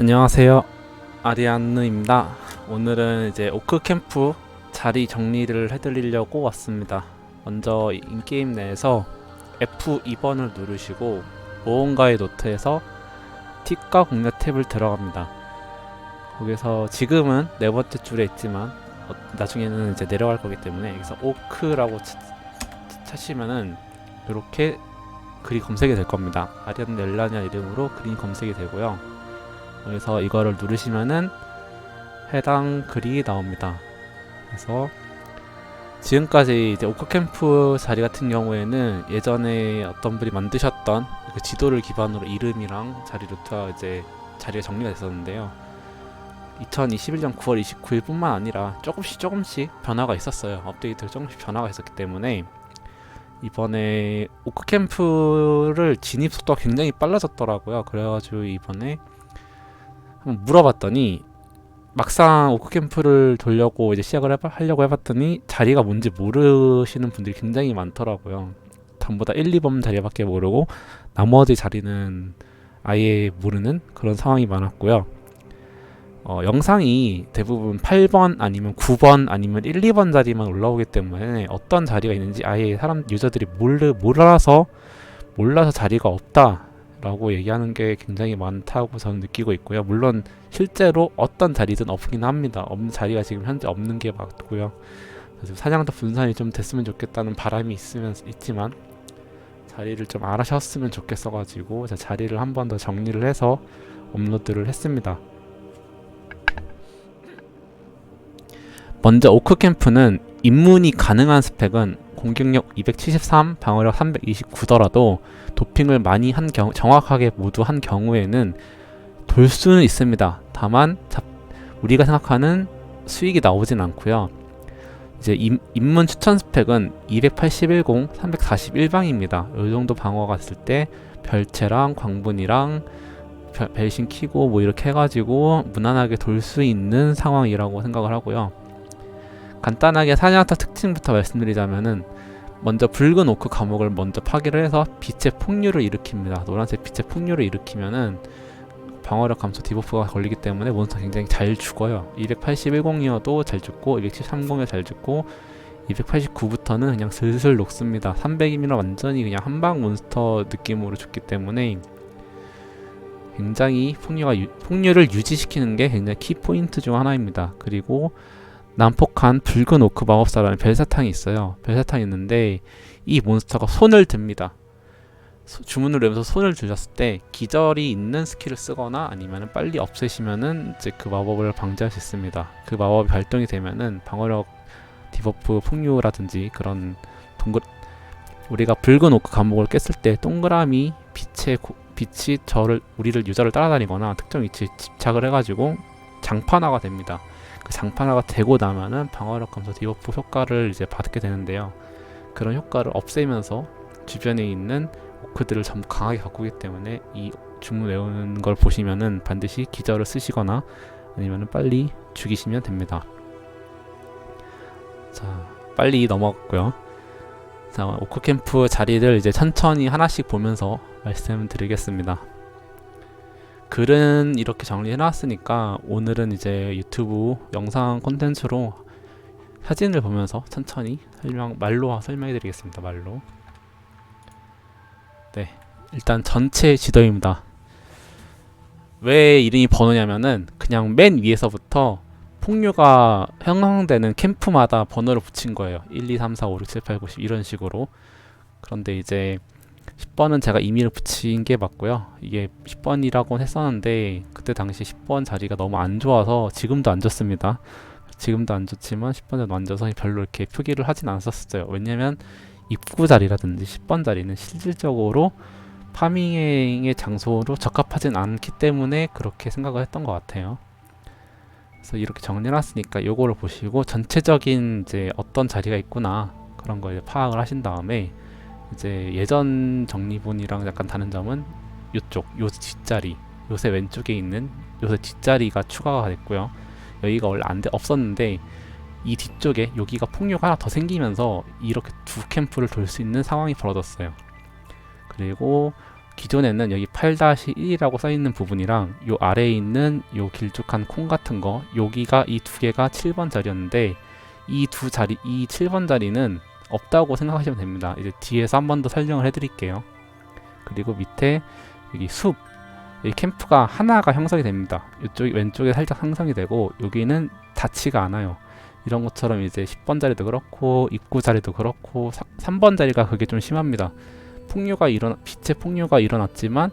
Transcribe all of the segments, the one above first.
안녕하세요. 아리안느입니다. 오늘은 이제 오크 캠프 자리 정리를 해드리려고 왔습니다. 먼저 인게임 내에서 F2번을 누르시고 모험가의 노트에서 팁과 공략 탭을 들어갑니다. 거기서 지금은 네 번째 줄에 있지만 어, 나중에는 이제 내려갈 거기 때문에 여기서 오크라고 치, 치시면은 이렇게 글이 검색이 될 겁니다. 아리안 넬라냐 이름으로 글이 검색이 되고요. 그래서 이거를 누르시면은 해당 글이 나옵니다. 그래서 지금까지 이제 오크캠프 자리 같은 경우에는 예전에 어떤 분이 만드셨던 그 지도를 기반으로 이름이랑 자리 루트가 이제 자리가 정리가 됐었는데요. 2021년 9월 29일 뿐만 아니라 조금씩 조금씩 변화가 있었어요. 업데이트가 조금씩 변화가 있었기 때문에 이번에 오크캠프를 진입 속도가 굉장히 빨라졌더라고요. 그래가지고 이번에 물어봤더니 막상 오크캠프를 돌려고 이제 시작을 해봐, 하려고 해봤더니 자리가 뭔지 모르시는 분들이 굉장히 많더라고요. 전부 다 1, 2번 자리밖에 모르고 나머지 자리는 아예 모르는 그런 상황이 많았고요. 어, 영상이 대부분 8번 아니면 9번 아니면 1, 2번 자리만 올라오기 때문에 어떤 자리가 있는지 아예 사람 유저들이 몰르, 몰라서 몰라서 자리가 없다 라고 얘기하는 게 굉장히 많다고 저는 느끼고 있고요. 물론 실제로 어떤 자리든 없긴 합니다. 없는 자리가 지금 현재 없는 게 맞고요. 그래서 사냥터 분산이 좀 됐으면 좋겠다는 바람이 있으면 있지만 자리를 좀 알아셨으면 좋겠어가지고 자리를 한 번 더 정리를 해서 업로드를 했습니다. 먼저 오크 캠프는 입문이 가능한 스펙은 공격력 273, 방어력 329더라도 도핑을 많이 한 경우 정확하게 모두 한 경우에는 돌 수는 있습니다. 다만 잡, 우리가 생각하는 수익이 나오진 않고요. 이제 입, 입문 추천 스펙은 281, 341방입니다. 이 정도 방어가 있을 때 별채랑 광분이랑 별, 벨신 키고 뭐 이렇게 해가지고 무난하게 돌 수 있는 상황이라고 생각을 하고요. 간단하게 사냥터 특징부터 말씀드리자면은 먼저 붉은 오크 감옥을 먼저 파괴를 해서 빛의 폭류를 일으킵니다. 노란색 빛의 폭류를 일으키면은 방어력 감소 디버프가 걸리기 때문에 몬스터 굉장히 잘 죽어요. 281공이어도 잘 죽고 273공이어 잘 죽고 289부터는 그냥 슬슬 녹습니다. 300이면 완전히 그냥 한방 몬스터 느낌으로 죽기 때문에 굉장히 폭류가 유, 폭류를 유지시키는 게 굉장히 키 포인트 중 하나입니다. 그리고 난폭한 붉은 오크 마법사라는 별사탕이 있어요. 별사탕이 있는데 이 몬스터가 손을 듭니다. 소, 주문을 외면서 손을 주셨을 때 기절이 있는 스킬을 쓰거나 아니면 빨리 없애시면은 이제 그 마법을 방지할 수 있습니다. 그 마법이 발동이 되면은 방어력 디버프 풍류라든지 그런 동글 우리가 붉은 오크 감옥을 깼을 때 동그라미 빛의 고, 빛이 저를 우리를 유저를 따라다니거나 특정 위치에 집착을 해가지고 장판화가 됩니다. 그 장판화가 되고 나면은 방어력 감소 디버프 효과를 이제 받게 되는데요. 그런 효과를 없애면서 주변에 있는 오크들을 전부 강하게 바꾸기 때문에 이 주문 외우는 걸 보시면은 반드시 기절을 쓰시거나 아니면은 빨리 죽이시면 됩니다. 자, 빨리 넘어갔고요. 자, 오크 캠프 자리를 이제 천천히 하나씩 보면서 말씀드리겠습니다. 글은 이렇게 정리해 놨으니까 오늘은 이제 유튜브 영상 콘텐츠로 사진을 보면서 천천히 설명 말로 설명해 드리겠습니다. 말로. 네. 일단 전체 지도입니다. 왜 이름이 번호냐면은 그냥 맨 위에서부터 폭류가 형성되는 캠프마다 번호를 붙인 거예요. 1, 2, 3, 4, 5, 6, 7, 8, 9, 10 이런 식으로. 그런데 이제 10번은 제가 임의를 붙인 게 맞고요. 이게 10번이라고 했었는데 그때 당시 10번 자리가 너무 안 좋아서 지금도 안 좋습니다. 지금도 안 좋지만 10번에도 안 좋아서 별로 이렇게 표기를 하진 않았었어요. 왜냐면 입구 자리라든지 10번 자리는 실질적으로 파밍의 장소로 적합하진 않기 때문에 그렇게 생각을 했던 것 같아요. 그래서 이렇게 정리해놨으니까 요거를 보시고 전체적인 이제 어떤 자리가 있구나 그런 걸 파악을 하신 다음에 이제 예전 정리본이랑 약간 다른 점은 이쪽 요 뒷자리 요새 왼쪽에 있는 요새 뒷자리가 추가가 됐고요. 여기가 원래 안 돼, 없었는데 이 뒤쪽에 여기가 폭류가 하나 더 생기면서 이렇게 두 캠프를 돌 수 있는 상황이 벌어졌어요. 그리고 기존에는 여기 8-1이라고 써 있는 부분이랑 요 아래에 있는 요 길쭉한 콩 같은 거 여기가 이 두 개가 7번 자리였는데 이 두 자리 이 7번 자리는 없다고 생각하시면 됩니다. 이제 뒤에서 한 번 더 설명을 해드릴게요. 그리고 밑에 여기 숲, 이 캠프가 하나가 형성이 됩니다. 이쪽 왼쪽에 살짝 형성이 되고 여기는 닿지가 않아요. 이런 것처럼 이제 10번 자리도 그렇고 입구 자리도 그렇고 3번 자리가 그게 좀 심합니다. 폭류가 일어나 빛의 폭류가 일어났지만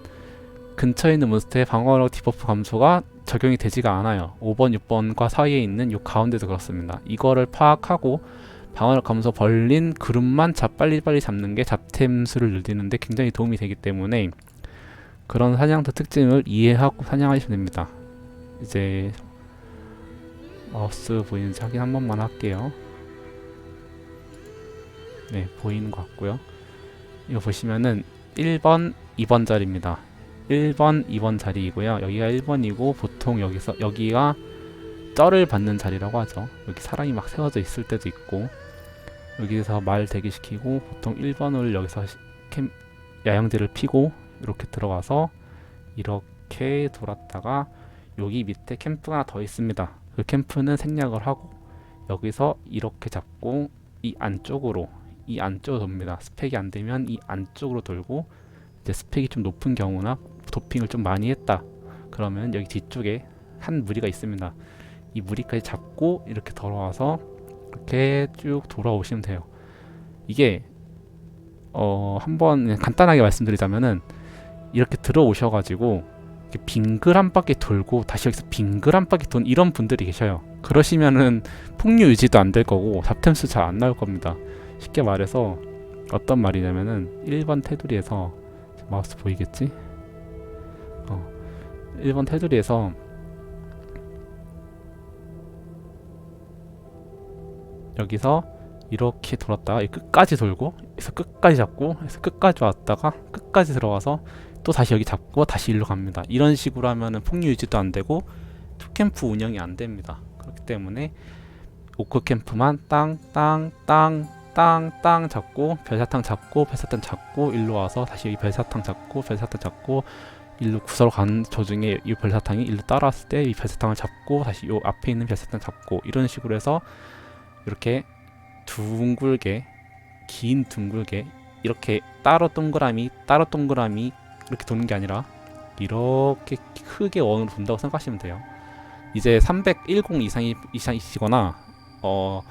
근처에 있는 몬스터의 방어력 디버프 감소가 적용이 되지가 않아요. 5번, 6번과 사이에 있는 요 가운데도 그렇습니다. 이거를 파악하고 방어력 감소 벌린 그룹만 잡 빨리빨리 잡는 게 잡템 수를 늘리는데 굉장히 도움이 되기 때문에 그런 사냥터 특징을 이해하고 사냥하시면 됩니다. 이제 마우스 보이는지 확인 한 번만 할게요. 네, 보이는 것 같고요. 이거 보시면은 1번, 2번 자리입니다. 1번, 2번 자리이고요. 여기가 1번이고 보통 여기서 여기가 쩔을 받는 자리라고 하죠. 여기 사람이 막 세워져 있을 때도 있고 여기서 말 대기시키고 보통 1번을 여기서 시- 캠 야영지를 피고 이렇게 들어가서 이렇게 돌았다가 여기 밑에 캠프가 더 있습니다. 그 캠프는 생략을 하고 여기서 이렇게 잡고 이 안쪽으로 이 안쪽으로 돕니다. 스펙이 안 되면 이 안쪽으로 돌고 이제 스펙이 좀 높은 경우나 도핑을 좀 많이 했다. 그러면 여기 뒤쪽에 한 무리가 있습니다. 이 무리까지 잡고 이렇게 돌아와서 이렇게 쭉 돌아오시면 돼요. 이게 어 한번 간단하게 말씀드리자면은 이렇게 들어오셔가지고 이렇게 빙글 한 바퀴 돌고 다시 여기서 빙글 한 바퀴 돈 이런 분들이 계셔요. 그러시면은 폭류 유지도 안 될 거고 잡템수 잘 안 나올 겁니다. 쉽게 말해서 어떤 말이냐면은 1번 테두리에서 마우스 보이겠지? 어 1번 테두리에서 여기서 이렇게 돌았다가 이 끝까지 돌고 그래서 끝까지 잡고 해서 끝까지 왔다가 끝까지 들어가서 또 다시 여기 잡고 다시 일로 갑니다. 이런 식으로 하면은 폭류 유지도 안 되고 투캠프 운영이 안 됩니다. 그렇기 때문에 오크 캠프만 땅 땅 땅 땅 땅 잡고 별사탕 잡고 별사탕 잡고 일로 와서 다시 여기 별사탕 잡고 별사탕 잡고 일로 구서로 가는 도중에 이 별사탕이 일로 따라왔을 때 이 별사탕을 잡고 다시 요 앞에 있는 별사탕 잡고 이런 식으로 해서 이렇게 둥글게 긴 둥글게 이렇게 따로 동그라미 따로 동그라미 이렇게 도는 게 아니라 이렇게 크게 원으로 돈다고 생각하시면 돼요. 이제 310 이상이 이상이시거나 어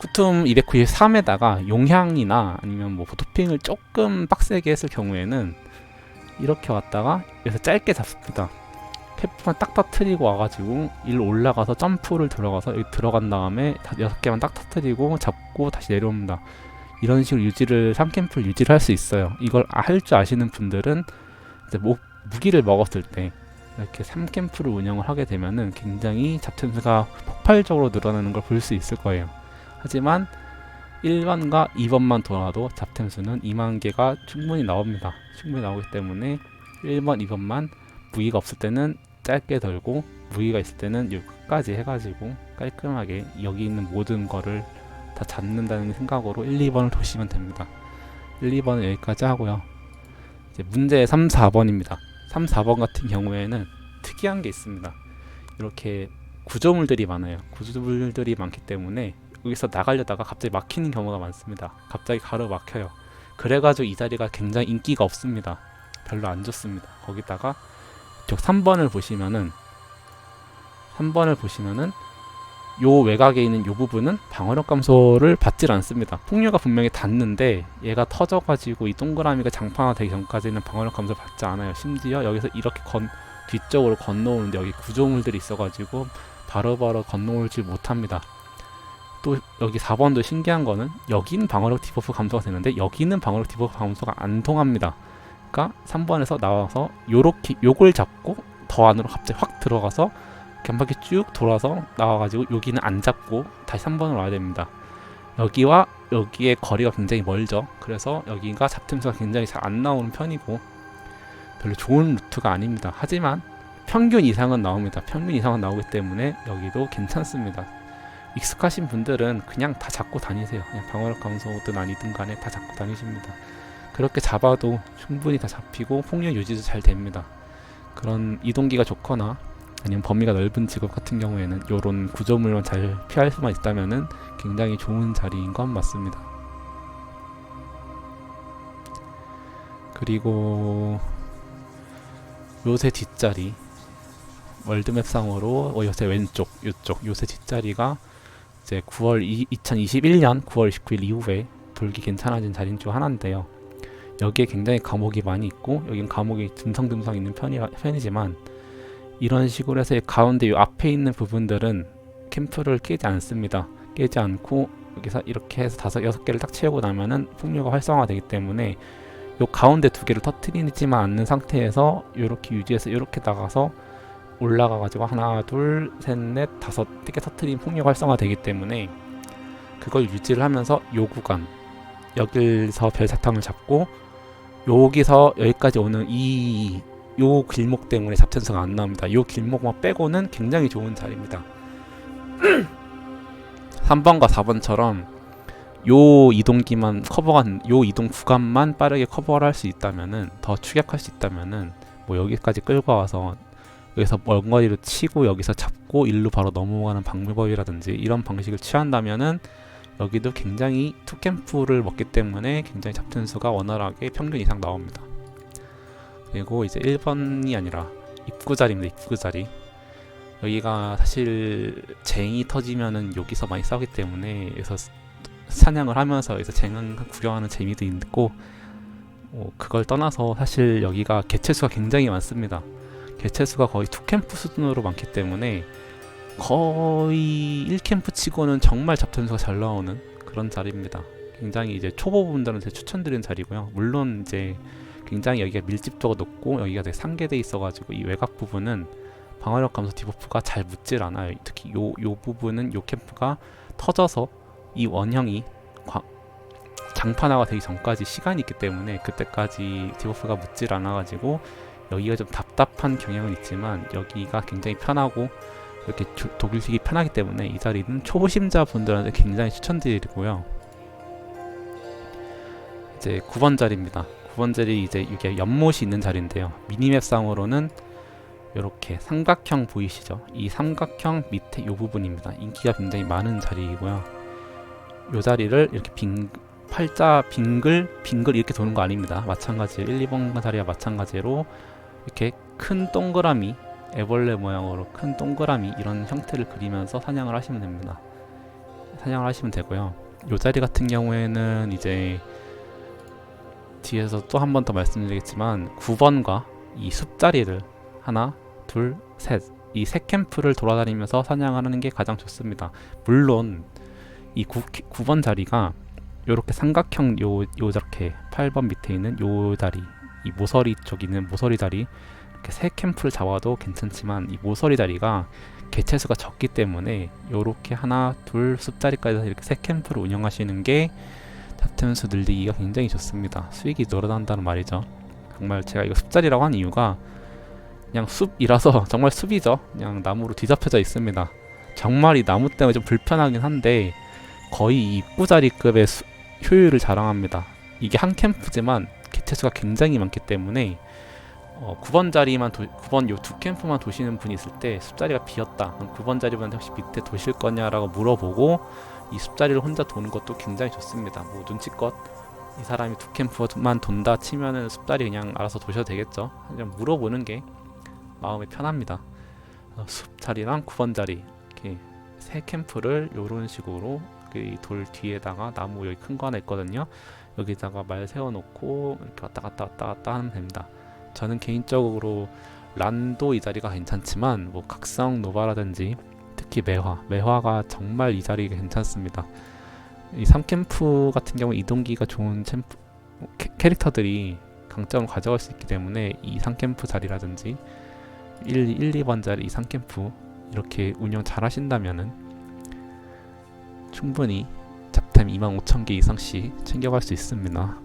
쿠툼 293에다가 용향이나 아니면 뭐 토핑을 조금 빡세게 했을 경우에는 이렇게 왔다가 여기서 짧게 잡습니다. 캡만 딱 터트리고 와가지고 일로 올라가서 점프를 들어가서 여기 들어간 다음에 다 여섯 개만 딱 터트리고 잡고 다시 내려옵니다. 이런 식으로 유지를 3캠프를 유지를 할 수 있어요. 이걸 할 줄 아시는 분들은 이제 목, 무기를 먹었을 때 이렇게 3캠프를 운영을 하게 되면은 굉장히 잡템수가 폭발적으로 늘어나는 걸 볼 수 있을 거예요. 하지만 1번과 2번만 돌아도 잡템수는 2만 개가 충분히 나옵니다. 충분히 나오기 때문에 1번, 2번만 무기가 없을 때는 짧게 돌고 무기가 있을 때는 요 끝까지 해가지고 깔끔하게 여기 있는 모든 거를 다 잡는다는 생각으로 1, 2번을 도시면 됩니다. 1, 2번은 여기까지 하고요. 이제 문제 3, 4번입니다. 3, 4번 같은 경우에는 특이한 게 있습니다. 이렇게 구조물들이 많아요. 구조물들이 많기 때문에 여기서 나가려다가 갑자기 막히는 경우가 많습니다. 갑자기 가로 막혀요. 그래가지고 이 자리가 굉장히 인기가 없습니다. 별로 안 좋습니다. 거기다가 이쪽 3번을 보시면은 3번을 보시면은 요 외곽에 있는 요 부분은 방어력 감소를 받질 않습니다. 폭류가 분명히 닿는데 얘가 터져가지고 이 동그라미가 장판화 되기 전까지는 방어력 감소 받지 않아요. 심지어 여기서 이렇게 건 뒤쪽으로 건너오는데 여기 구조물들이 있어가지고 바로바로 건너올지 못합니다. 또 여기 4번도 신기한 거는 여기는 방어력 디버프 감소가 되는데 여기는 방어력 디버프 감소가 안 통합니다. 그러니까 3번에서 나와서 요렇게 요걸 잡고 더 안으로 갑자기 확 들어가서 한 바퀴 쭉 돌아서 나와가지고 여기는 안 잡고 다시 3번으로 와야 됩니다. 여기와 여기의 거리가 굉장히 멀죠. 그래서 여기가 잡템수가 굉장히 잘 안 나오는 편이고 별로 좋은 루트가 아닙니다. 하지만 평균 이상은 나옵니다. 평균 이상은 나오기 때문에 여기도 괜찮습니다. 익숙하신 분들은 그냥 다 잡고 다니세요. 그냥 방어력 감소든 아니든 간에 다 잡고 다니십니다. 그렇게 잡아도 충분히 다 잡히고 폭력 유지도 잘 됩니다. 그런 이동기가 좋거나 아니면 범위가 넓은 직업 같은 경우에는 이런 구조물만 잘 피할 수만 있다면은 굉장히 좋은 자리인 건 맞습니다. 그리고 요새 뒷자리 월드맵 상으로 어, 요새 왼쪽 이쪽 요새 뒷자리가 이제 9월 2, 2021년 9월 19일 이후에 돌기 괜찮아진 자리인 중 하나인데요. 여기에 굉장히 감옥이 많이 있고 여긴 감옥이 듬성듬성 있는 편이, 편이지만 이런 식으로 해서 가운데 요 앞에 있는 부분들은 캠프를 깨지 않습니다. 깨지 않고 여기서 이렇게 해서 다섯 여섯 개를 딱 채우고 나면은 풍류가 활성화되기 때문에 요 가운데 두 개를 터트리지만 않는 상태에서 이렇게 유지해서 이렇게 나가서 올라가 가지고 하나 둘 셋 넷 다섯 개 터트린 풍력 활성화 되기 때문에 그걸 유지를 하면서 요 구간 여기서 별사탕을 잡고 여기서 여기까지 오는 이 요 길목 때문에 잡텐수가 안 나옵니다. 요 길목만 빼고는 굉장히 좋은 자리입니다. 3번과 4번처럼 요 이동기만 커버가 요 이동 구간만 빠르게 커버를 할 수 있다면은 더 추격할 수 있다면은 뭐 여기까지 끌고 와서 여기서 먼 거리로 치고 여기서 잡고 일로 바로 넘어가는 방법이라든지 이런 방식을 취한다면은 여기도 굉장히 투캠프를 먹기 때문에 굉장히 잡튼 수가 원활하게 평균 이상 나옵니다. 그리고 이제 1번이 아니라 입구 자리입니다. 입구 자리. 여기가 사실 쟁이 터지면은 여기서 많이 싸우기 때문에 여기서 사냥을 하면서 여기서 쟁을 구경하는 재미도 있고 어, 그걸 떠나서 사실 여기가 개체수가 굉장히 많습니다. 개체수가 거의 투캠프 수준으로 많기 때문에 거의 1캠프 치고는 정말 잡턴수가 잘 나오는 그런 자리입니다. 굉장히 이제 초보분들한테 추천드리는 자리고요. 물론 이제 굉장히 여기가 밀집도가 높고 여기가 되게 상계돼 있어가지고 이 외곽 부분은 방어력 감소 디버프가 잘 묻질 않아요. 특히 요, 요 부분은 요 캠프가 터져서 이 원형이 과, 장판화가 되기 전까지 시간이 있기 때문에 그때까지 디버프가 묻질 않아가지고 여기가 좀 답답한 경향은 있지만 여기가 굉장히 편하고 이렇게 독일식이 편하기 때문에 이 자리는 초보심자 분들한테 굉장히 추천드리고요. 이제 9번 자리입니다. 9번 자리 이제 이게 연못이 있는 자리인데요. 미니맵상으로는 이렇게 삼각형 보이시죠? 이 삼각형 밑에 이 부분입니다. 인기가 굉장히 많은 자리이고요. 이 자리를 이렇게 빙 팔자 빙글 빙글 이렇게 도는 거 아닙니다. 마찬가지 1, 2번 자리와 마찬가지로 이렇게 큰 동그라미 애벌레 모양으로 큰 동그라미 이런 형태를 그리면서 사냥을 하시면 됩니다. 사냥을 하시면 되고요. 이 자리 같은 경우에는 이제 뒤에서 또 한 번 더 말씀드리겠지만 9번과 이 숲자리를 하나, 둘, 셋 이 세 캠프를 돌아다니면서 사냥하는 게 가장 좋습니다. 물론 이 9, 9번 자리가 이렇게 삼각형 요, 요 저렇게 8번 밑에 있는 요 자리 이 모서리 쪽 있는 모서리 자리 이렇게 세 캠프를 잡아도 괜찮지만 이 모서리 자리가 개체수가 적기 때문에 요렇게 하나 둘 숲자리까지 해서 이렇게 세 캠프를 운영하시는 게 잡템수 늘리기가 굉장히 좋습니다. 수익이 늘어난다는 말이죠. 정말 제가 이거 숲자리라고 한 이유가 그냥 숲이라서 정말 숲이죠. 그냥 나무로 뒤덮여져 있습니다. 정말 이 나무 때문에 좀 불편하긴 한데 거의 이 입구자리급의 수, 효율을 자랑합니다. 이게 한 캠프지만 개체수가 굉장히 많기 때문에 어, 9번 자리만 도, 9번 요 두 캠프만 도시는 분이 있을 때 숲자리가 비었다. 그럼 9번 자리분한테 혹시 밑에 도실 거냐라고 물어보고 이 숲자리를 혼자 도는 것도 굉장히 좋습니다. 뭐 눈치껏 이 사람이 두 캠프만 돈다 치면은 숲자리 그냥 알아서 도셔도 되겠죠. 그냥 물어보는 게 마음이 편합니다. 어, 숲자리랑 9번 자리 이렇게 세 캠프를 요런 식으로 그돌 뒤에다가 나무 여기 큰 거 하나 있거든요. 여기다가 말 세워놓고 이렇게 왔다 갔다 왔다 갔다 하면 됩니다. 저는 개인적으로 란도 이 자리가 괜찮지만 뭐 각성 노바라든지 특히 매화 매화가 정말 이 자리가 괜찮습니다. 이 3캠프 같은 경우 이동기가 좋은 챔프, 캐, 캐릭터들이 강점을 가져갈 수 있기 때문에 이 3캠프 자리라든지 1, 1 2번 자리 이 3캠프 이렇게 운영 잘 하신다면은 충분히 잡템 25,000개 이상씩 챙겨갈 수 있습니다.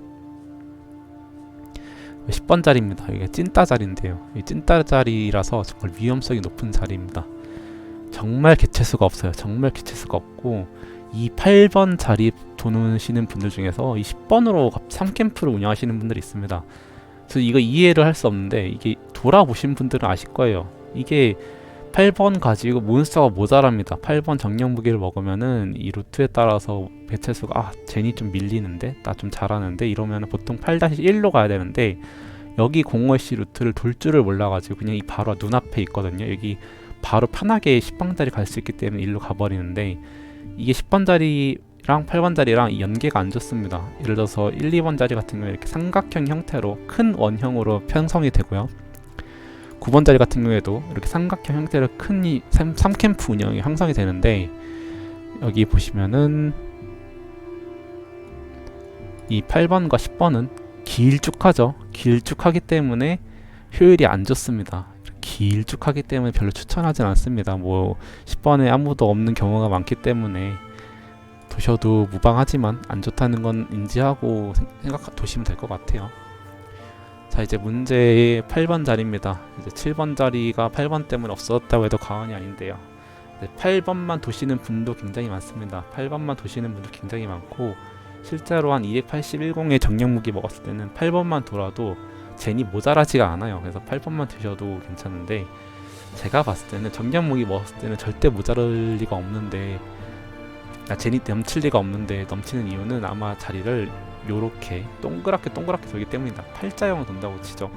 10번 자리입니다. 이게 찐따 자리인데요. 이 찐따 자리라서 정말 위험성이 높은 자리입니다. 정말 개체수가 없어요. 정말 개체수가 없고 이 8번 자리 도시는 분들 중에서 이 10번으로 3캠프를 운영하시는 분들이 있습니다. 그래서 이거 이해를 할 수 없는데 이게 돌아보신 분들은 아실 거예요. 이게 8번 가지고 몬스터가 모자랍니다. 8번 정령 무기를 먹으면은 이 루트에 따라서 배체수가 아 제니 좀 밀리는데 나 좀 잘하는데 이러면은 보통 8-1로 가야 되는데 여기 0월C 루트를 돌 줄을 몰라가지고 그냥 이 바로 눈앞에 있거든요. 여기 바로 편하게 10번 자리 갈 수 있기 때문에 일로 가버리는데 이게 10번 자리랑 8번 자리랑 이 연계가 안 좋습니다. 예를 들어서 1, 2번 자리 같은 경우에 이렇게 삼각형 형태로 큰 원형으로 편성이 되고요. 9번 자리 같은 경우에도 이렇게 삼각형 형태로 큰이 3캠프 운영이 형성이 되는데 여기 보시면은 이 8번과 10번은 길쭉하죠. 길쭉하기 때문에 효율이 안 좋습니다. 길쭉하기 때문에 별로 추천하진 않습니다. 뭐 10번에 아무도 없는 경우가 많기 때문에 도셔도 무방하지만 안 좋다는 건 인지하고 생- 생각 도시면 될 것 같아요. 자 이제 문제의 8번 자리입니다. 이제 7번 자리가 8번 때문에 없어졌다고 해도 과언이 아닌데요. 네, 8번만 도시는 분도 굉장히 많습니다. 8번만 도시는 분도 굉장히 많고 실제로 한 281공의 정령 무기 먹었을 때는 8번만 돌아도 젠이 모자라지가 않아요. 그래서 8번만 드셔도 괜찮은데 제가 봤을 때는 정령 무기 먹었을 때는 절대 모자랄 리가 없는데 아, 젠이 넘칠 리가 없는데 넘치는 이유는 아마 자리를 요렇게 동그랗게 동그랗게 돌기 때문이다. 팔자형을 돈다고 치죠.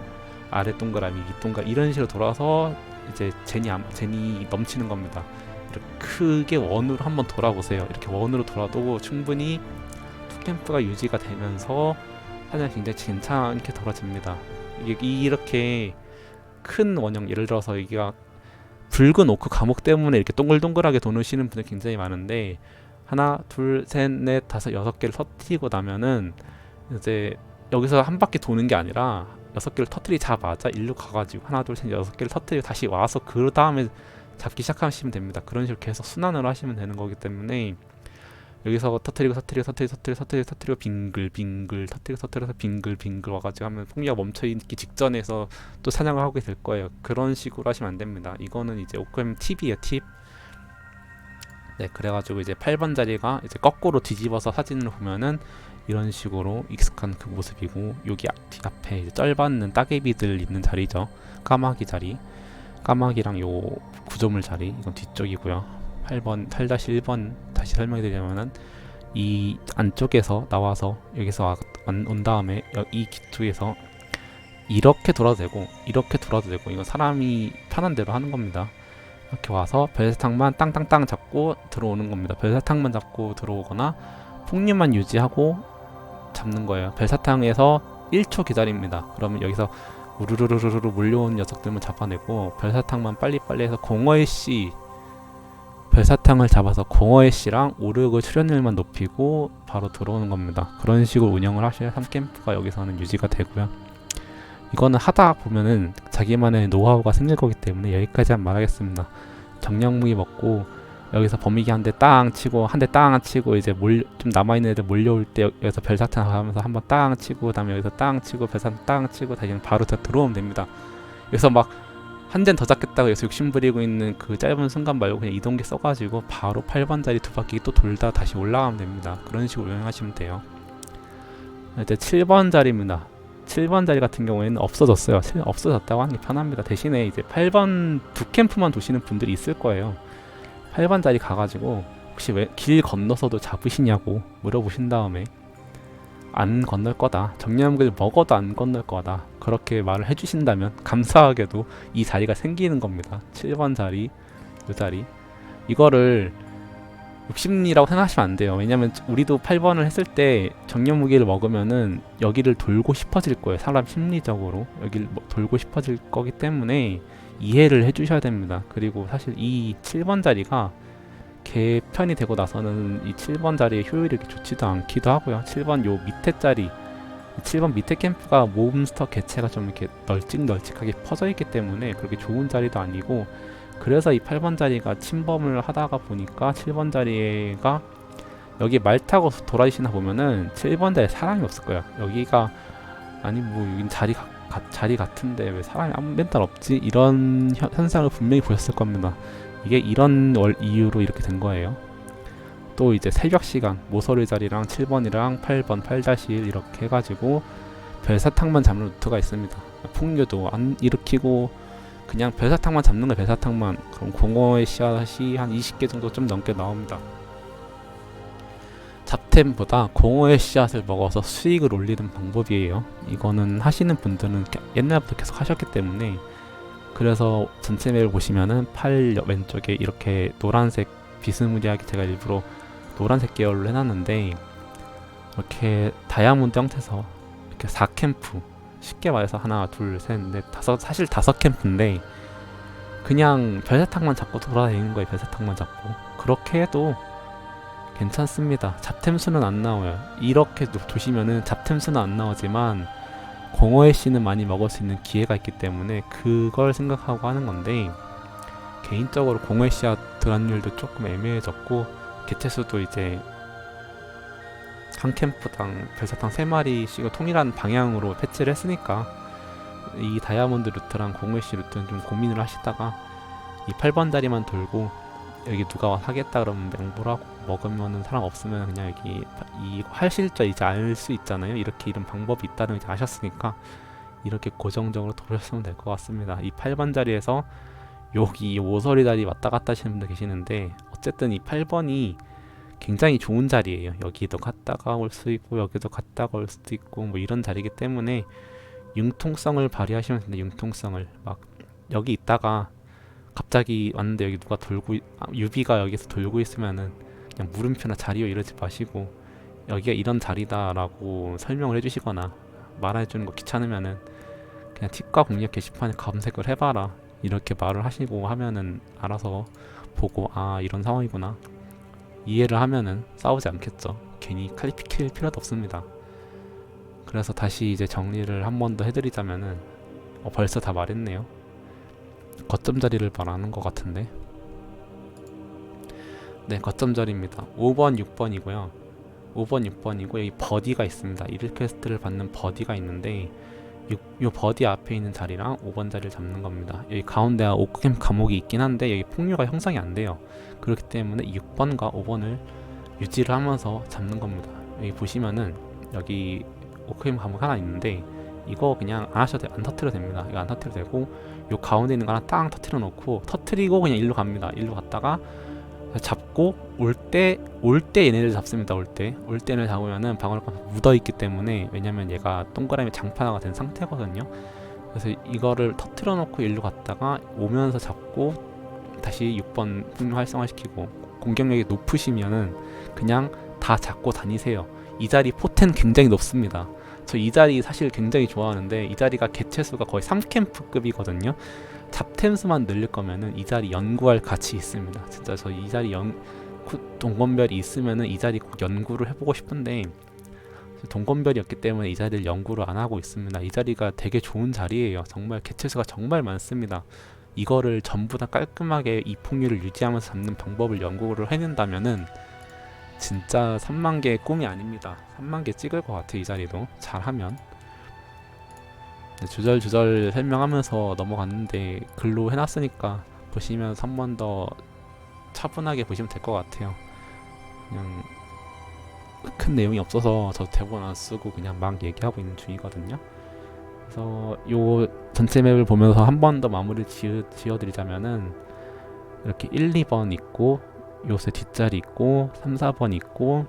아래 동그라미, 위 동그라미 이런 식으로 돌아서 이제 암- 제니 넘치는 겁니다. 이렇게 크게 원으로 한번 돌아보세요. 이렇게 원으로 돌아도 충분히 투캠프가 유지가 되면서 사실 굉장히 괜찮게 돌아집니다. 이렇게 큰 원형 예를 들어서 여기가 붉은 오크 감옥 때문에 이렇게 동글동글하게 도시는 분들 굉장히 많은데 하나, 둘, 셋, 넷, 다섯, 여섯 개를 터트리고 나면은 이제 여기서 한 바퀴 도는 게 아니라 여섯 개를 터트리자마자 일로 가가지고 하나, 둘, 셋, 여섯 개를 터트리고 다시 와서 그 다음에 잡기 시작하시면 됩니다. 그런 식으로 계속 순환으로 하시면 되는 거기 때문에 여기서 터트리고 터트리고 터트리고 터트리고 터트리고 터트리고 빙글 빙글 터트리고 터트려서 빙글 빙글 와가지고 하면 폭리가 멈춰 있기 직전에서 또 사냥을 하게 될 거예요. 그런 식으로 하시면 안 됩니다. 이거는 이제 오크엠 팁이에요 팁. 네, 그래가지고 이제 8번 자리가 이제 거꾸로 뒤집어서 사진을 보면은 이런 식으로 익숙한 그 모습이고 여기 앞에 이제 쩔받는 따개비들 있는 자리죠. 까마귀 자리, 까마귀랑 요 구조물 자리 이건 뒤쪽이고요. 8번 8-1번 다시 설명드리자면은 이 안쪽에서 나와서 여기서 와- 온- 온 다음에 여- 이 기투에서 이렇게 돌아도 되고 이렇게 돌아도 되고 이건 사람이 편한 대로 하는 겁니다. 이렇게 와서 별사탕만 땅땅땅 잡고 들어오는 겁니다. 별사탕만 잡고 들어오거나 폭류만 유지하고 잡는 거예요. 별사탕에서 1초 기다립니다. 그러면 여기서 우르르르르르 몰려온 녀석들만 잡아내고 별사탕만 빨리빨리 해서 공허의 씨 별사탕을 잡아서 공허의 씨랑 오르그 출연율만 높이고 바로 들어오는 겁니다. 그런 식으로 운영을 하셔야 3캠프가 여기서는 유지가 되고요. 이거는 하다 보면은 자기만의 노하우가 생길 거기 때문에 여기까지만 말하겠습니다. 정령무기 먹고 여기서 범위기 한 대 땅 치고 한 대 땅 치고 이제 몰 좀 남아 있는 애들 몰려올 때 여기서 별사탕 하면서 한번 땅 치고 그다음에 여기서 땅 치고 별사탕 땅 치고 다시 바로 다 들어오면 됩니다. 여기서 막한젠더 잡겠다고 여기서 욕심 부리고 있는 그 짧은 순간 말고 그냥 이동기 써가지고 바로 8번 자리 두 바퀴 또 돌다 다시 올라가면 됩니다. 그런 식으로 운영하시면 돼요. 이제 7번 자리입니다. 7번 자리 같은 경우에는 없어졌어요. 칠- 없어졌다고 하는 게 편합니다. 대신에 이제 8번 두 캠프만 도시는 분들이 있을 거예요. 8번 자리 가가지고 혹시 왜 길 건너서도 잡으시냐고 물어보신 다음에 안 건널 거다. 정령을 먹어도 안 건널 거다. 그렇게 말을 해주신다면 감사하게도 이 자리가 생기는 겁니다. 7번 자리, 이 자리. 이거를 욕심이라고 생각하시면 안 돼요. 왜냐면 우리도 8번을 했을 때 정령 무기를 먹으면은 여기를 돌고 싶어질 거예요. 사람 심리적으로 여기를 뭐 돌고 싶어질 거기 때문에 이해를 해주셔야 됩니다. 그리고 사실 이 7번 자리가 개편이 되고 나서는 이 7번 자리의 효율이 좋지도 않기도 하고요. 7번 요 밑에 자리 7번 밑에 캠프가 몬스터 개체가 좀 이렇게 널찍널찍하게 퍼져 있기 때문에 그렇게 좋은 자리도 아니고 그래서 이 8번 자리가 침범을 하다가 보니까 7번 자리가 여기 말 타고 돌아다니시나 보면은 7번 자리에 사람이 없을 거예요. 여기가 아니 뭐 여긴 자리 가, 가- 자리 같은데 왜 사람이 아무 맨날 없지? 이런 현, 현상을 분명히 보셨을 겁니다. 이게 이런 월, 이유로 이렇게 된 거예요. 또 이제 새벽 시간 모서리 자리랑 7번이랑 8번 8-1 이렇게 해가지고 별사탕만 잡는 루트가 있습니다. 풍류도 안 일으키고 그냥 별사탕만 잡는 거 별사탕만 그럼 공허의 씨앗이 한 20개 정도 좀 넘게 나옵니다. 잡템보다 공허의 씨앗을 먹어서 수익을 올리는 방법이에요. 이거는 하시는 분들은 게- 옛날부터 계속 하셨기 때문에 그래서 전체 맵을 보시면은 팔 여- 왼쪽에 이렇게 노란색 비스무리하게 제가 일부러 노란색 계열로 해놨는데 이렇게 다이아몬드 형태에서 이렇게 4캠프 쉽게 말해서 하나 둘 셋 넷 다섯 사실 다섯 캠프인데 그냥 별사탕만 잡고 돌아다니는 거예요 별사탕만 잡고. 그렇게 해도 괜찮습니다. 잡템 수는 안 나와요. 이렇게 놓- 두시면은 잡템 수는 안 나오지만 공허의 씨는 많이 먹을 수 있는 기회가 있기 때문에 그걸 생각하고 하는 건데 개인적으로 공허의 씨앗 드란율도 조금 애매해졌고 개체수도 이제 한 캠프당 별사탕 3마리씩 통일한 방향으로 패치를 했으니까 이 다이아몬드 루트랑 공허의 씨 루트는 좀 고민을 하시다가 이 8번 다리만 돌고 여기 누가 와 사겠다 그러면 맹보를 하고 먹으면은 사람 없으면 그냥 여기 이 활실자 이제 알 수 있잖아요. 이렇게 이런 방법이 있다는 걸 아셨으니까 이렇게 고정적으로 돌렸으면 될 것 같습니다. 이 8번 자리에서 여기 이 오서리 다리 왔다 갔다 하시는 분들 계시는데 어쨌든 이 8번이 굉장히 좋은 자리예요. 여기도 갔다가 올 수 있고 여기도 갔다가 올 수도 있고 뭐 이런 자리이기 때문에 융통성을 발휘하시면 됩니다. 융통성을. 막 여기 있다가 갑자기 왔는데 여기 누가 돌고 있- 아, 유비가 여기서 돌고 있으면은 그냥 물음표나 자리요 이러지 마시고 여기가 이런 자리다라고 설명을 해주시거나 말해주는 거 귀찮으면은 그냥 팁과 공략 게시판에 검색을 해봐라. 이렇게 말을 하시고 하면은 알아서 보고 아 이런 상황이구나 이해를 하면은 싸우지 않겠죠. 괜히 칼리피 킬 필요도 없습니다. 그래서 다시 이제 정리를 한 번 더 해드리자면은 어, 벌써 다 말했네요. 거점 자리를 말하는 것 같은데. 네 거점 자리입니다. 5번 6번이고요. 5번 6번이고 여기 버디가 있습니다. 1일 퀘스트를 받는 버디가 있는데 요, 요 버디 앞에 있는 자리랑 5번 자리를 잡는 겁니다. 여기 가운데 오크캠 감옥이 있긴 한데 여기 폭류가 형성이 안 돼요. 그렇기 때문에 6번과 5번을 유지를 하면서 잡는 겁니다. 여기 보시면은 여기 오크캠 감옥 하나 있는데 이거 그냥 안 하셔도 돼, 안 터트려도 됩니다. 이거 안 터트려도 되고 요 가운데 있는 거 하나 땅 터트려 놓고 터트리고 그냥 일로 갑니다. 일로 갔다가 잡고 올 때 올 때 얘네를 잡습니다 올 때. 올 때를 잡으면은 방어력가 묻어 있기 때문에 왜냐면 얘가 동그라미 장판화가 된 상태거든요. 그래서 이거를 터트려 놓고 일로 갔다가 오면서 잡고 다시 6번 풍류 활성화시키고 공격력이 높으시면은 그냥 다 잡고 다니세요. 이 자리 포텐 굉장히 높습니다. 저 이 자리 사실 굉장히 좋아하는데 이 자리가 개체수가 거의 3캠프급이거든요 잡템 수만 늘릴 거면은 이 자리 연구할 가치 있습니다. 진짜 저 이 자리 연 구- 동건별이 있으면은 이 자리 꼭 연구를 해보고 싶은데 동건별이 없기 때문에 이 자리를 연구를 안 하고 있습니다. 이 자리가 되게 좋은 자리예요. 정말 개체수가 정말 많습니다. 이거를 전부 다 깔끔하게 이 풍류를 유지하면서 잡는 방법을 연구를 해낸다면은 진짜 3만 개의 꿈이 아닙니다. 3만 개 찍을 것 같아 이 자리도 잘하면. 네, 주절주절 설명하면서 넘어갔는데 글로 해놨으니까 보시면 한번 더 차분하게 보시면 될 것 같아요. 그냥 큰 내용이 없어서 저 대본 안 쓰고 그냥 막 얘기하고 있는 중이거든요. 그래서 요 전체 맵을 보면서 한 번 더 마무리 지어, 지어드리자면은 이렇게 1, 2번 있고 요새 뒷자리 있고 3, 4번 있고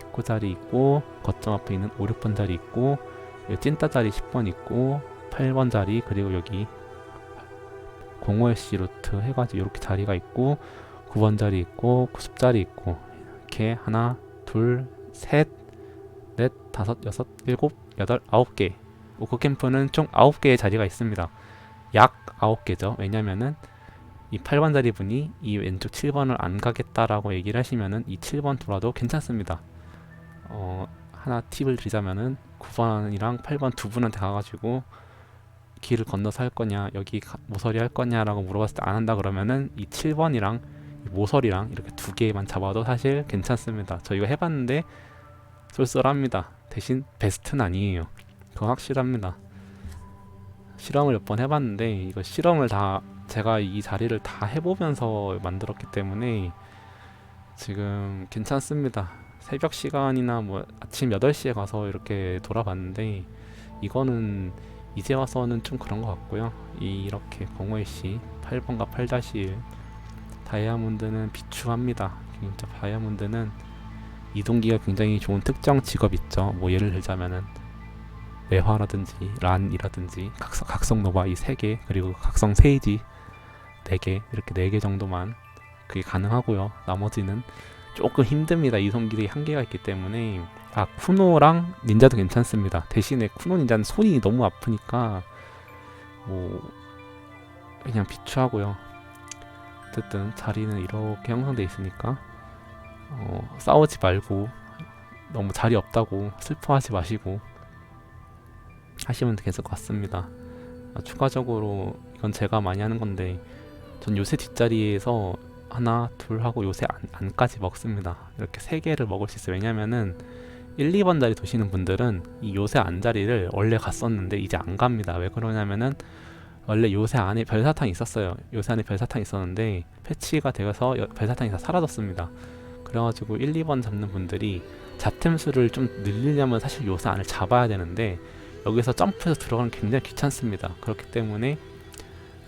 입구 자리 있고 거점 앞에 있는 5, 6번 자리 있고 찐따 자리 10번 있고 8번 자리 그리고 여기 공호의 루트 해가지고 이렇게 자리가 있고 9번 자리 있고 90 자리 있고 이렇게 하나 둘셋넷 다섯 여섯 일곱 여덟 아홉 개. 오크 캠프는 총 아홉 개의 자리가 있습니다. 약 아홉 개죠. 왜냐면은 이 8번 자리 분이 이 왼쪽 7번을 안 가겠다라고 얘기를 하시면은 이 7번 돌아도 괜찮습니다. 어 하나 팁을 드리자면은 9번이랑 8번 두 분한테 가가지고 길을 건너서 할 거냐 여기 가- 모서리 할 거냐라고 물어봤을 때 안 한다 그러면은 이 7번이랑 이 모서리랑 이렇게 두 개만 잡아도 사실 괜찮습니다. 저 이거 해봤는데 쏠쏠합니다. 대신 베스트는 아니에요. 그거 확실합니다. 실험을 몇 번 해봤는데 이거 실험을 다 제가 이 자리를 다 해보면서 만들었기 때문에 지금 괜찮습니다. 새벽 시간이나 뭐 아침 8시에 가서 이렇게 돌아봤는데 이거는 이제 와서는 좀 그런 것 같고요. 이 이렇게 공월씨 8번과 8-1 다이아몬드는 비추합니다. 진짜 다이아몬드는 이동기가 굉장히 좋은 특정 직업 있죠. 뭐 예를 들자면은 매화라든지 란이라든지 각성, 각성 노바 이 세 개 그리고 각성 세이지 네 개 이렇게 네 개 정도만 그게 가능하고요. 나머지는 조금 힘듭니다. 이동기들이 한계가 있기 때문에 아 쿠노랑 닌자도 괜찮습니다. 대신에 쿠노 닌자는 손이 너무 아프니까 뭐 그냥 비추하고요. 어쨌든 자리는 이렇게 형성돼 있으니까 어, 싸우지 말고 너무 자리 없다고 슬퍼하지 마시고 하시면 될것 같습니다. 아, 추가적으로 이건 제가 많이 하는 건데 전 요새 뒷자리에서 하나 둘 하고 요새 안, 안까지 먹습니다. 이렇게 세 개를 먹을 수 있어요. 왜냐면은 1, 2번 자리 도시는 분들은 이 요새 안 자리를 원래 갔었는데 이제 안 갑니다. 왜 그러냐면은 원래 요새 안에 별사탕이 있었어요. 요새 안에 별사탕이 있었는데 패치가 되어서 여- 별사탕이 다 사라졌습니다. 그래가지고 1, 2번 잡는 분들이 잡템 수를 좀 늘리려면 사실 요새 안을 잡아야 되는데 여기서 점프해서 들어가는 게 굉장히 귀찮습니다. 그렇기 때문에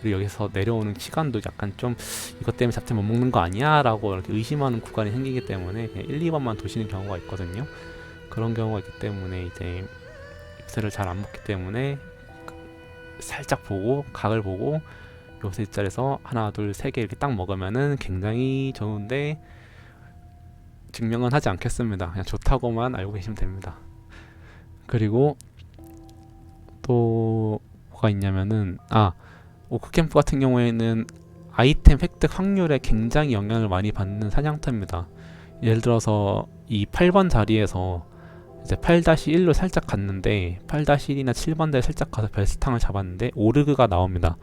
그리고 여기서 내려오는 시간도 약간 좀 이것 때문에 잡템 못 먹는 거 아니야? 라고 이렇게 의심하는 구간이 생기기 때문에 그냥 1, 2번만 도시는 경우가 있거든요. 그런 경우가 있기 때문에 이제 요새를 잘 안 먹기 때문에 살짝 보고 각을 보고 요새 자리에서 하나 둘 세 개 이렇게 딱 먹으면은 굉장히 좋은데 증명은 하지 않겠습니다. 그냥 좋다고만 알고 계시면 됩니다. 그리고 또 뭐가 있냐면은 아 오크캠프 같은 경우에는 아이템 획득 확률에 굉장히 영향을 많이 받는 사냥터입니다. 예를 들어서 이 8번 자리에서 이제 8-1로 살짝 갔는데 8-1이나 7번 대에 살짝 가서 벨스탕을 잡았는데 오르그가 나옵니다.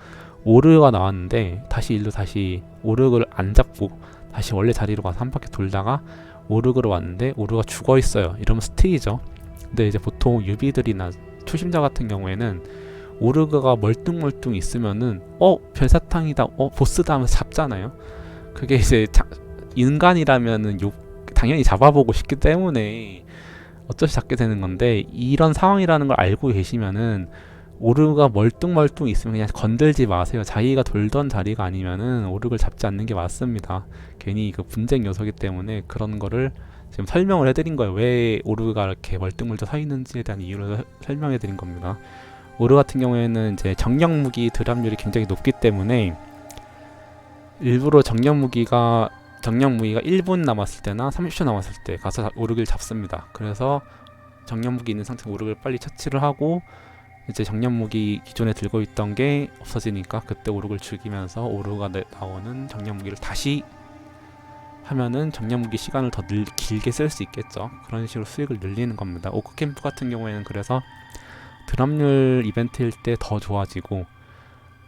오르그가 나왔는데 다시 1로 다시 오르그를 안 잡고 다시 원래 자리로 가서 한 바퀴 돌다가 오르그로 왔는데 오르가 죽어 있어요. 이러면 스틱이죠. 근데 이제 보통 유비들이나 초심자 같은 경우에는 오르그가 멀뚱멀뚱 있으면은 어 별사탕이다 어 보스다 하면서 잡잖아요. 그게 이제 자, 인간이라면은 욕 당연히 잡아보고 싶기 때문에 어쩔 수 잡게 되는 건데 이런 상황이라는 걸 알고 계시면은 오르가 멀뚱멀뚱 있으면 그냥 건들지 마세요. 자기가 돌던 자리가 아니면은 오르를 잡지 않는 게 맞습니다. 괜히 그 분쟁 요소기 때문에 그런 거를 지금 설명을 해드린 거예요. 왜 오르가 이렇게 멀뚱멀뚱 서 있는지에 대한 이유를 설명해드린 겁니다. 오르 같은 경우에는 이제 정령 무기 드랍률이 굉장히 높기 때문에 일부러 정령 무기가 정령 무기가 1분 남았을 때나 30초 남았을 때 가서 오르를 잡습니다. 그래서 정령 무기 있는 상태 오르를 빨리 처치를 하고 이제 정령 무기 기존에 들고 있던 게 없어지니까 그때 오르를 죽이면서 오르가 내- 나오는 정령 무기를 다시 하면은 정령 무기 시간을 더 늘, 길게 쓸 수 있겠죠. 그런 식으로 수익을 늘리는 겁니다. 오크 캠프 같은 경우에는 그래서 드랍률 이벤트일 때 더 좋아지고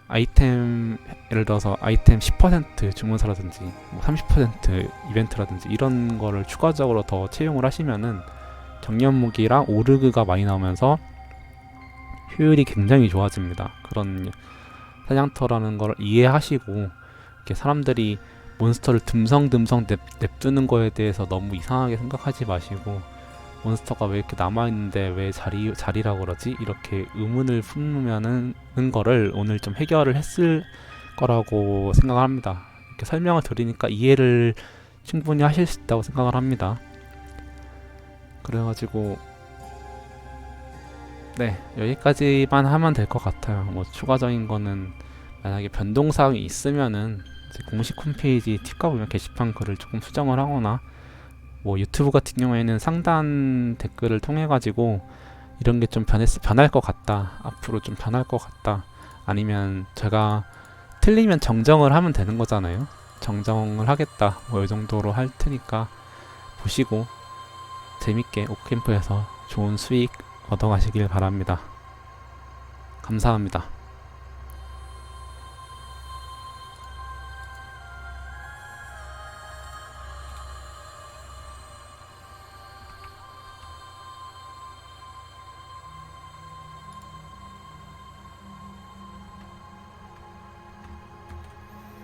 아이템 예를 들어서 아이템 10% 주문서라든지 뭐 30% 이벤트라든지 이런 거를 추가적으로 더 채용을 하시면은 정년 무기랑 오르그가 많이 나오면서 효율이 굉장히 좋아집니다. 그런 사냥터라는 걸 이해하시고 이렇게 사람들이 몬스터를 듬성듬성 냅, 냅두는 거에 대해서 너무 이상하게 생각하지 마시고 몬스터가 왜 이렇게 남아있는데 왜 자리, 자리라고 그러지? 이렇게 의문을 품으면은 는 거를 오늘 좀 해결을 했을 거라고 생각을 합니다. 이렇게 설명을 드리니까 이해를 충분히 하실 수 있다고 생각을 합니다. 그래가지고 네 여기까지만 하면 될 것 같아요. 뭐 추가적인 거는 만약에 변동 사항이 있으면은 공식 홈페이지 팁과 보면 게시판 글을 조금 수정을 하거나 뭐 유튜브 같은 경우에는 상단 댓글을 통해 가지고 이런 게 좀 변했 변할 것 같다 앞으로 좀 변할 것 같다 아니면 제가 틀리면 정정을 하면 되는 거잖아요. 정정을 하겠다 뭐 이 정도로 할 테니까 보시고 재밌게 오캠프에서 좋은 수익 얻어 가시길 바랍니다. 감사합니다